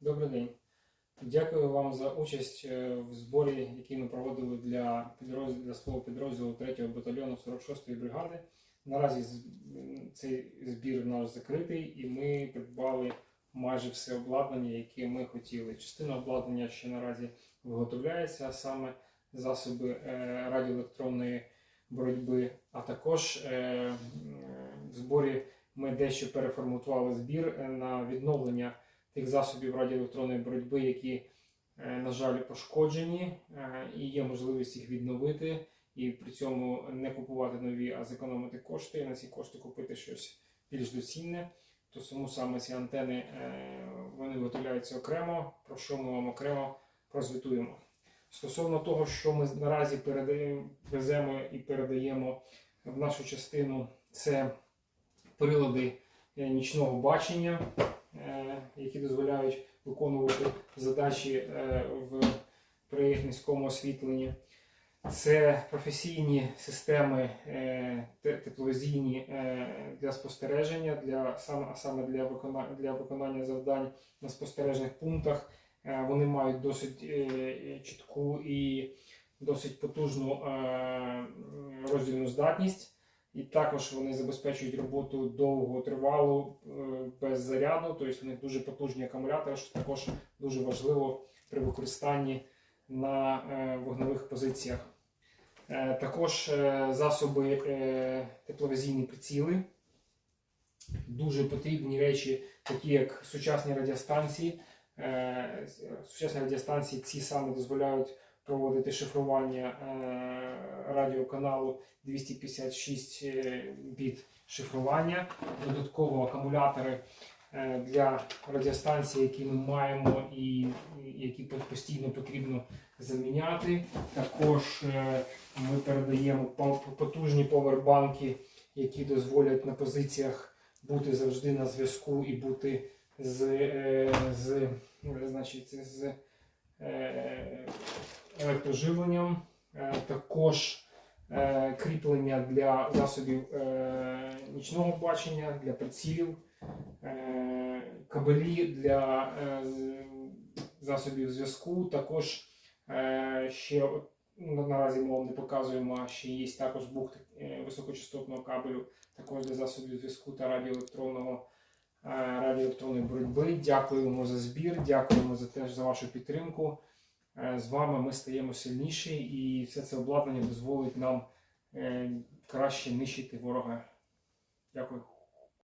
Добрий день. Дякую вам за участь е, в зборі, який ми проводили для підрозділу для свого підрозділу 3-го батальйону 46-ї бригади. Наразі цей збір наш закритий, і ми придбали майже все обладнання, яке ми хотіли. Частина обладнання ще наразі виготовляється, а саме засоби е, радіоелектронної боротьби, а також е, в зборі ми дещо переформатували збір на відновлення тих засобів радіоелектронної боротьби, які, е, на жаль, пошкоджені, е, і є можливість їх відновити, і при цьому не купувати нові, а зекономити кошти, і на ці кошти купити щось більш доцільне. То тому саме ці антени е, вони виготовляються окремо, про що ми вам окремо прозвітуємо. Стосовно того, що ми наразі передаємо, веземо і передаємо в нашу частину, це прилади нічного бачення, які дозволяють виконувати задачі е, в, при низькому освітленні. Це професійні системи е, тепловізійні е, для спостереження, для, а саме для виконання, для виконання завдань на спостережних пунктах. Е, Вони мають досить е, чітку і досить потужну е, роздільну здатність. І також вони забезпечують роботу довготривалу е, без заряду, тобто них дуже потужні акумулятори, що також дуже важливо при використанні на е, вогневих позиціях. Е, Також засоби тепловізійні приціли, дуже потрібні речі, такі як сучасні радіостанції. Сучасні радіостанції ці саме дозволяють проводити шифрування е, радіоканалу 256 е, біт шифрування, додатково акумулятори е, для радіостанцій, які ми маємо і які постійно потрібно заміняти. Також ми передаємо потужні повербанки, які дозволять на позиціях бути завжди на зв'язку і бути з, з, е, значить, з електроживленням. Е, Також е, кріплення для засобів е, нічного бачення, для прицілів, кабелі для засобів зв'язку. Також ще наразі ми вам не показуємо, а ще є також бухти високочастотного кабелю, також для засобів зв'язку та радіоелектронного. Радіоелектронної боротьби. Дякуємо за збір, дякуємо за теж за вашу підтримку. Е, З вами ми стаємо сильніші, і все це обладнання дозволить нам е, краще нищити ворога. Дякую.